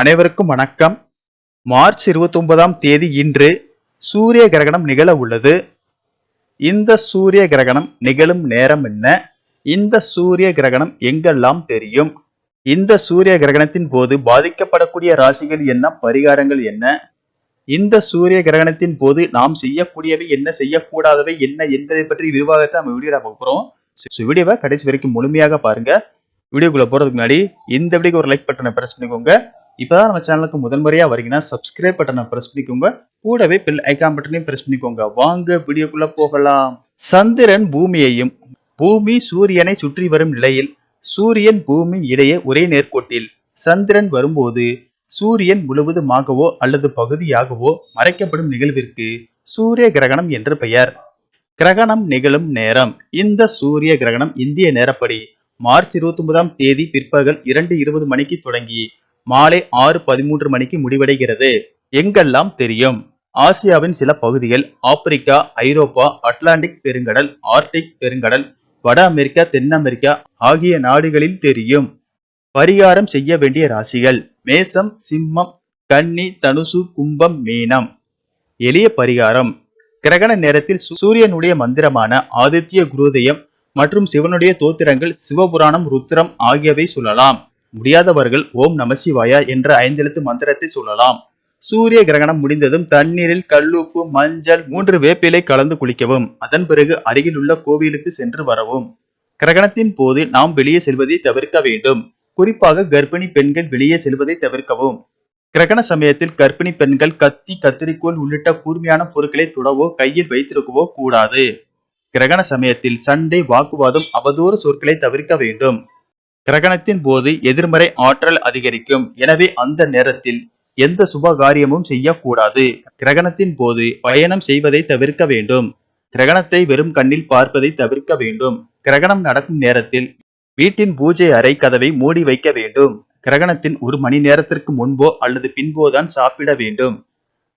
அனைவருக்கும் வணக்கம். மார்ச் 29ஆம் தேதி இன்று சூரிய கிரகணம் நிகழ உள்ளது. இந்த சூரிய கிரகணம் நிகழும் நேரம் என்ன? இந்த சூரிய கிரகணம் எங்கெல்லாம் தெரியும்? இந்த சூரிய கிரகணத்தின் போது பாதிக்கப்படக்கூடிய ராசிகள் என்ன? பரிகாரங்கள் என்ன? இந்த சூரிய கிரகணத்தின் போது நாம் செய்யக்கூடியவை என்ன? செய்யக்கூடாதவை என்ன? என்பதை பற்றி விரிவாகத்தை நம்ம வீடியோல பார்க்க ஸோ வீடியோவை கடைசி வரைக்கும் முழுமையாக பாருங்க. வீடியோக்குள்ளே போகிறதுக்கு முன்னாடி இந்த வீடியோக்கு ஒரு லைக் பட்டனை ப்ரெஸ் பண்ணிக்கோங்க. இப்போதான் நம்ம சேனலுக்கு முதல் முறையா வரீங்கன்னா சப்ஸ்கிரைப் பட்டனை ப்ரெஸ் பண்ணிக்கோங்க. கூடவே பில் ஐக்கான் பட்டனையும் ப்ரெஸ் பண்ணிக்கோங்க. வாங்க வீடியோக்குள்ளே போகலாம். சந்திரன் பூமியையும் பூமி சூரியனை சுற்றி வரும் நிலையில் சூரியன் பூமி இடையே ஒரே நேர்கோட்டில். சந்திரன் வரும்போது சூரியன் முழுவதுமாகவோ அல்லது பகுதியாகவோ மறைக்கப்படும் நிகழ்விற்கு சூரிய கிரகணம் என்று பெயர். கிரகணம் நிகழும் நேரம். இந்த சூரிய கிரகணம் இந்திய நேரப்படி மார்ச் 29ஆம் தேதி பிற்பகல் இரண்டு இருபது மணிக்கு தொடங்கி மாலை ஆறு பதிமூன்று மணிக்கு முடிவடைகிறது. எங்கெல்லாம் தெரியும்? ஆசியாவின் சில பகுதிகள் ஆப்பிரிக்கா ஐரோப்பா அட்லாண்டிக் பெருங்கடல் ஆர்டிக் பெருங்கடல் வட அமெரிக்கா தென் அமெரிக்கா ஆகிய நாடுகளில் தெரியும். பரிகாரம் செய்ய வேண்டிய ராசிகள் மேசம் சிம்மம் கன்னி தனுசு கும்பம் மீனம். எளிய பரிகாரம். கிரகண நேரத்தில் சூரியனுடைய மந்திரமான ஆதித்ய குருதயம் மற்றும் சிவனுடைய தோத்திரங்கள் சிவபுராணம் ருத்ரம் ஆகியவை சொல்லலாம். முடியாதவர்கள் ஓம் நமசிவாயா என்ற ஐந்தெழுத்து மந்திரத்தை சொல்லலாம். சூரிய கிரகணம் முடிந்ததும் தண்ணீரில் கல்லுப்பு மஞ்சள் மூன்று வேப்பிலை கலந்து குளிக்கவும். அதன் பிறகு அருகில் உள்ள கோவிலுக்கு சென்று வரவும். கிரகணத்தின் போது நாம் வெளியே செல்வதை தவிர்க்க வேண்டும். குறிப்பாக கர்ப்பிணி பெண்கள் வெளியே செல்வதை தவிர்க்கவும். கிரகண சமயத்தில் கர்ப்பிணி பெண்கள் கத்தி கத்திரிக்கோள் உள்ளிட்ட கூர்மையான பொருட்களை தொடவோ கையில் வைத்திருக்கவோ கூடாது. கிரகண சமயத்தில் சண்டை வாக்குவாதம் அவதூறு சொற்களை தவிர்க்க வேண்டும். கிரகணத்தின் போது எதிர்மறை ஆற்றல் அதிகரிக்கும். எனவே அந்த நேரத்தில் எந்த சுப காரியமும் செய்யக்கூடாது. கிரகணத்தின் போது பயணம் செய்வதை தவிர்க்க வேண்டும். கிரகணத்தை வெறும் கண்ணில் பார்ப்பதை தவிர்க்க வேண்டும். கிரகணம் நடக்கும் நேரத்தில் வீட்டின் பூஜை அறை கதவை மூடி வைக்க வேண்டும். கிரகணத்தின் ஒரு மணி நேரத்திற்கு முன்போ அல்லது பின்போதான் சாப்பிட வேண்டும்.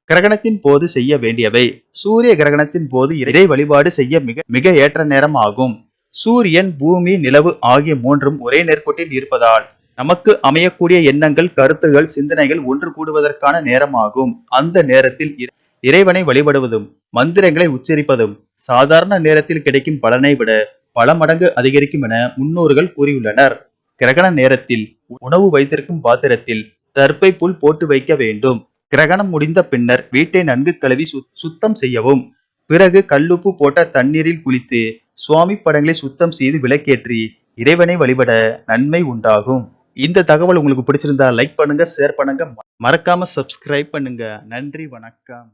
கிரகணத்தின் போது செய்ய வேண்டியவை. சூரிய கிரகணத்தின் போது இறை வழிபாடு செய்ய மிக மிக ஏற்ற நேரம் ஆகும் சூரியன் பூமி நிலவு ஆகிய மூன்றும் ஒரே நேர்கோட்டில் இருப்பதால் நமக்கு அமையக்கூடிய எண்ணங்கள் கருத்துகள் சிந்தனைகள் ஒன்று கூடுவதற்கான நேரமாகும். அந்த நேரத்தில் இறைவனை வழிபடுவதும் மந்திரங்களை உச்சரிப்பதும் சாதாரண நேரத்தில் கிடைக்கும் பலனை விட பல மடங்கு அதிகரிக்கும் என முன்னோர்கள் கூறியுள்ளனர். கிரகண நேரத்தில் உணவு வைத்திருக்கும் பாத்திரத்தில் தர்ப்பை புல் போட்டு வைக்க வேண்டும். கிரகணம் முடிந்த பின்னர் வீட்டை நன்கு கழுவி சு- சுத்தம் செய்யவும் பிறகு கல்லுப்பு போட்ட தண்ணீரில் குளித்து சுவாமி படங்களை சுத்தம் செய்து விளக்கேற்றி இறைவனை வழிபட நன்மை உண்டாகும். இந்த தகவல் உங்களுக்கு பிடிச்சிருந்தா லைக் பண்ணுங்க ஷேர் பண்ணுங்க. மறக்காம சப்ஸ்கிரைப் பண்ணுங்க. நன்றி வணக்கம்.